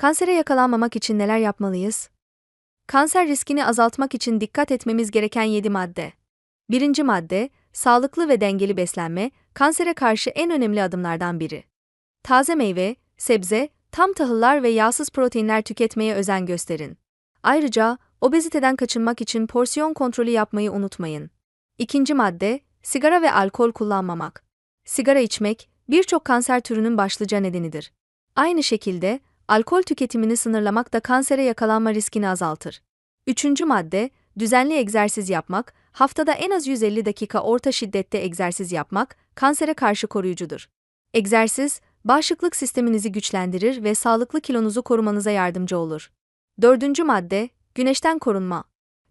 Kansere yakalanmamak için neler yapmalıyız? Kanser riskini azaltmak için dikkat etmemiz gereken 7 madde. Birinci madde, sağlıklı ve dengeli beslenme, kansere karşı en önemli adımlardan biri. Taze meyve, sebze, tam tahıllar ve yağsız proteinler tüketmeye özen gösterin. Ayrıca, obeziteden kaçınmak için porsiyon kontrolü yapmayı unutmayın. İkinci madde, sigara ve alkol kullanmamak. Sigara içmek, birçok kanser türünün başlıca nedenidir. Aynı şekilde, alkol tüketimini sınırlamak da kansere yakalanma riskini azaltır. Üçüncü madde, düzenli egzersiz yapmak, haftada en az 150 dakika orta şiddette egzersiz yapmak, kansere karşı koruyucudur. Egzersiz, bağışıklık sisteminizi güçlendirir ve sağlıklı kilonuzu korumanıza yardımcı olur. Dördüncü madde, güneşten korunma.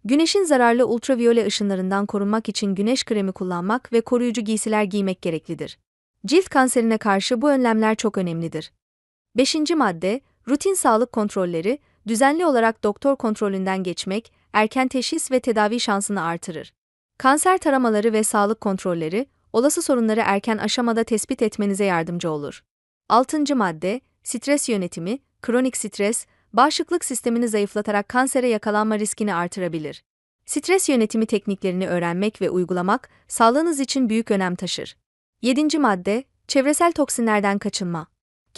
Güneşin zararlı ultraviyole ışınlarından korunmak için güneş kremi kullanmak ve koruyucu giysiler giymek gereklidir. Cilt kanserine karşı bu önlemler çok önemlidir. Beşinci madde, rutin sağlık kontrolleri, düzenli olarak doktor kontrolünden geçmek, erken teşhis ve tedavi şansını artırır. Kanser taramaları ve sağlık kontrolleri, olası sorunları erken aşamada tespit etmenize yardımcı olur. Altıncı madde, stres yönetimi, kronik stres, bağışıklık sistemini zayıflatarak kansere yakalanma riskini artırabilir. Stres yönetimi tekniklerini öğrenmek ve uygulamak, sağlığınız için büyük önem taşır. Yedinci madde, çevresel toksinlerden kaçınma.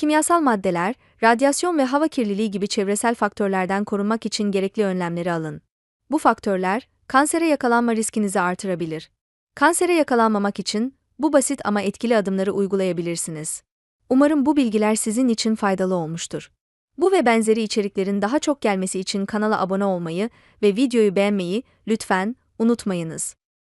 Kimyasal maddeler, radyasyon ve hava kirliliği gibi çevresel faktörlerden korunmak için gerekli önlemleri alın. Bu faktörler, kansere yakalanma riskinizi artırabilir. Kansere yakalanmamak için bu basit ama etkili adımları uygulayabilirsiniz. Umarım bu bilgiler sizin için faydalı olmuştur. Bu ve benzeri içeriklerin daha çok gelmesi için kanala abone olmayı ve videoyu beğenmeyi lütfen unutmayınız.